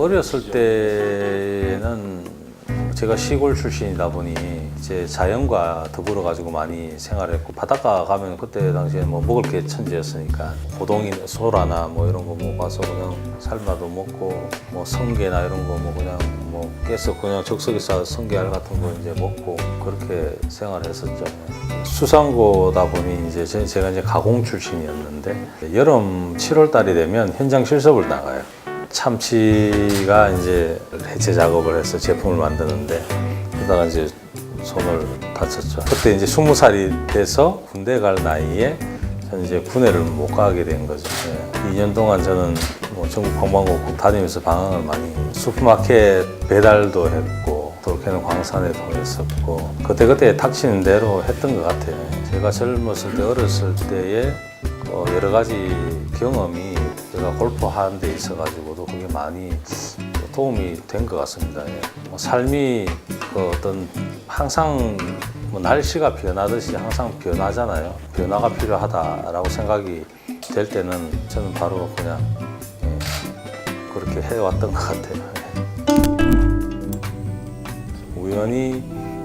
어렸을 때는 제가 시골 출신이다 보니 이제 자연과 더불어 가지고 많이 생활했고 바닷가 가면 그때 당시에 뭐 먹을 게 천지였으니까 고동이 소라나 뭐 이런 거 먹어서 그냥 삶아도 먹고 뭐 성게나 이런 거 뭐 그냥 뭐 깨서 그냥 적석에 싸서 성게알 같은 거 이제 먹고 그렇게 생활했었죠. 수산고다 보니 이제 제- 제가 이제 가공 출신이었는데 여름 7월 달이 되면 현장 실습을 나가요. 참치가 이제 해체 작업을 해서 제품을 만드는데 그러다가 이제 손을 다쳤죠. 그때 이제 스무 살이 돼서 군대 갈 나이에 저는 이제 군대를 못 가게 된 거죠. 예. 2년 동안 저는 뭐 전국 관광국 다니면서 방황을 많이 슈퍼마켓 배달도 했고 돌캐는 광산에도 했었고 그때그때 닥치는 대로 했던 것 같아요. 제가 젊었을 때 어렸을 때에 어, 여러 가지 경험이 제가 골프 하는 데 있어가지고도 그게 많이 도움이 된 것 같습니다. 예. 뭐 삶이 그 어떤 항상 뭐 날씨가 변하듯이 항상 변하잖아요. 변화가 필요하다라고 생각이 될 때는 저는 바로 그냥 예, 그렇게 해왔던 것 같아요. 예. 우연히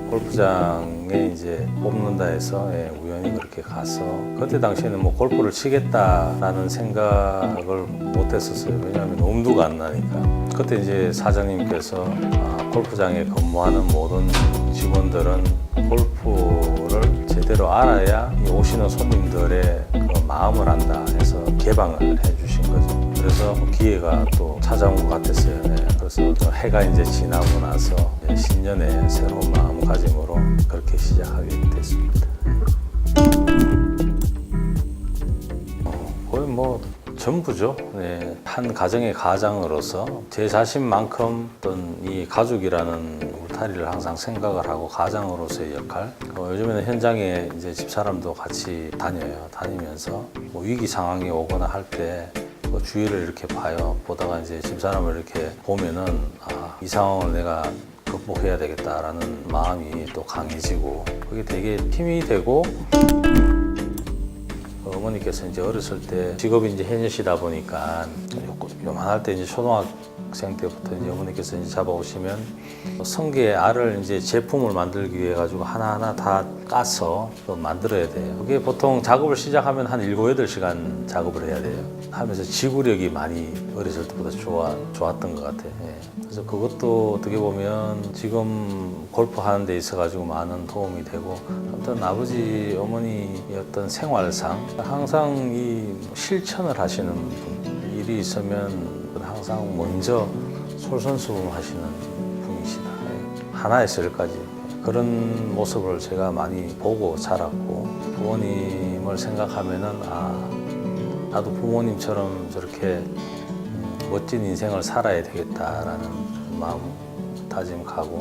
골프장에 이제 뽑는다 해서 예, 우연히 그렇게 가서 그때 당시에는 뭐 골프를 치겠다라는 생각을 못 했었어요. 왜냐하면 엄두가 안 나니까. 그때 이제 사장님께서 아, 골프장에 근무하는 모든 직원들은 골프를 제대로 알아야 이 오시는 손님들의 그 마음을 안다 해서 개방을 해주신 거죠. 그래서 기회가 또 찾아온 것 같았어요. 네. 그래서 또 해가 이제 지나고 나서 신년에 새로운 마음가짐으로 그렇게 시작하게 됐습니다. 어, 거의 뭐 전부죠. 네. 한 가정의 가장으로서 제 자신만큼 어떤 이 가족이라는 울타리를 항상 생각을 하고 가장으로서의 역할. 어, 요즘에는 현장에 이제 집사람도 같이 다녀요. 다니면서 뭐 위기 상황이 오거나 할 때 뭐 주위를 이렇게 봐요. 보다가 이제 집사람을 이렇게 보면은 아, 이 상황을 내가 극복해야 되겠다라는 마음이 또 강해지고 그게 되게 힘이 되고 어머니께서 이제 어렸을 때 직업이 이제 해녀시다 보니까 요- 요만할 때 이제 초등학 생 때부터 이제 어머니께서 이제 잡아오시면 성게 알을 이제 제품을 만들기 위해 가지고 하나하나 다 까서 또 만들어야 돼요. 그게 보통 작업을 시작하면 한 7, 8시간 작업을 해야 돼요. 하면서 지구력이 많이 어렸을 때보다 좋아, 좋았던 것 같아요. 예. 그래서 그것도 어떻게 보면 지금 골프 하는 데 있어 가지고 많은 도움이 되고 어떤 아버지 어머니의 어떤 생활상 항상 이 실천을 하시는 분 일이 있으면 항상 먼저 솔선수범하시는 분이시다 예. 하나의 설까지 그런 모습을 제가 많이 보고 자랐고 부모님을 생각하면은 아 나도 부모님처럼 저렇게 음, 멋진 인생을 살아야 되겠다라는 마음 다짐 가고